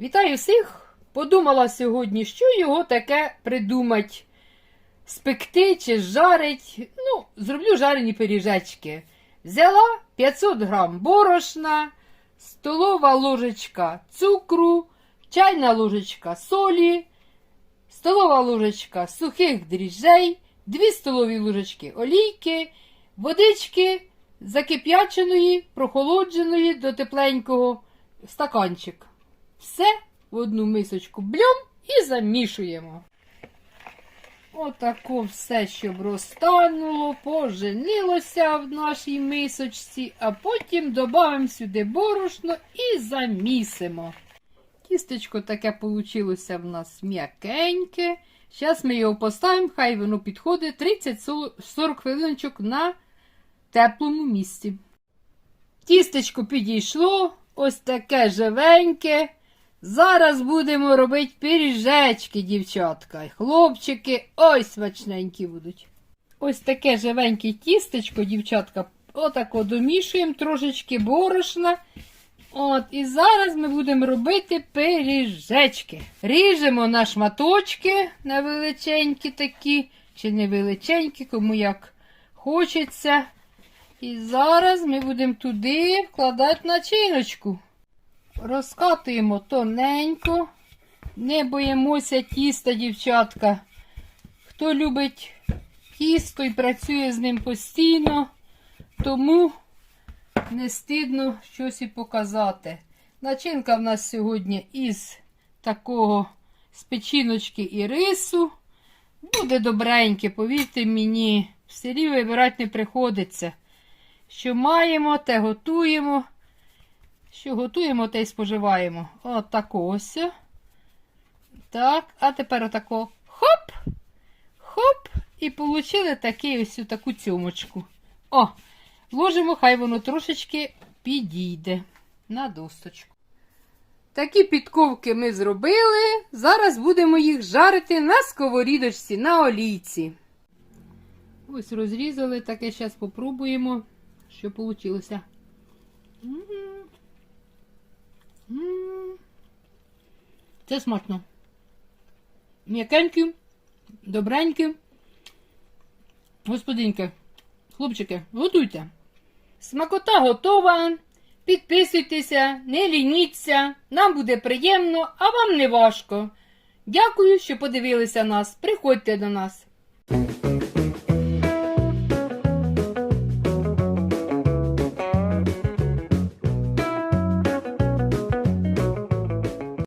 Вітаю всіх! Подумала сьогодні, що його таке придумать. Спекти чи жарить. Ну, зроблю жарені пиріжечки. Взяла 500 грам борошна, столова ложечка цукру, чайна ложечка солі, столова ложечка сухих дріжджей, 2 столові ложечки олійки, водички закип'яченої, прохолодженої до тепленького стаканчик. Все в одну мисочку бльом і замішуємо. Отако все, щоб розтануло, поженилося в нашій мисочці, а потім додамо сюди борошно і замісимо. Тістечко таке получилося в нас м'якеньке. Зараз ми його поставимо, хай воно підходить 30-40 хвилиночок на теплому місці. Тістечко підійшло, ось таке живеньке. Зараз будемо робити пиріжечки, дівчатка. Хлопчики, ой, смачненькі будуть. Ось таке живеньке тістечко, дівчатка, отако домішуємо трошечки борошна. От, і зараз ми будемо робити пиріжечки. Ріжемо на шматочки на величенькі такі, чи не величенькі, кому як хочеться. І зараз ми будемо туди вкладати начиночку. Розкатуємо тоненько, не боїмося тіста, дівчатка. Хто любить тісто і працює з ним постійно, тому не стидно щось і показати. Начинка в нас сьогодні із такого з печіночки і рису. Буде добреньке, повірте мені, в селі вибирати не приходиться. Що маємо, те готуємо. Що готуємо, те й споживаємо. От ось. Так, а тепер отако хоп, хоп, і получили такий ось таку цьомочку. О, ложимо, хай воно трошечки підійде на досточку. Такі підковки ми зробили. Зараз будемо їх жарити на сковорідочці, на олійці. Ось розрізали, таке зараз попробуємо, що вийшло. Це смачно. М'якенькі, добренькі. Господинки, хлопчики, готуйте. Смакота готова. Підписуйтеся, не лініться. Нам буде приємно, а вам не важко. Дякую, що подивилися нас. Приходьте до нас.